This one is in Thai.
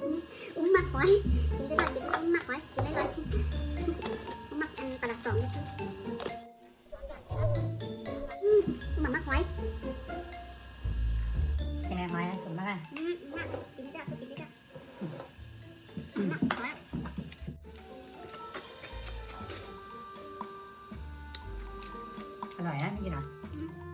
ว้กินได้เลยกินได้เลยหมักไว้กินได้เลยหมักอันปลาสองอืมหมักหมักไว้ใช่ไหมหอยนะสมมากอะอืมหมักกินได้จ้ะกินได้จ้ะมักไว้อร่อยนะพี่กินเหรอไ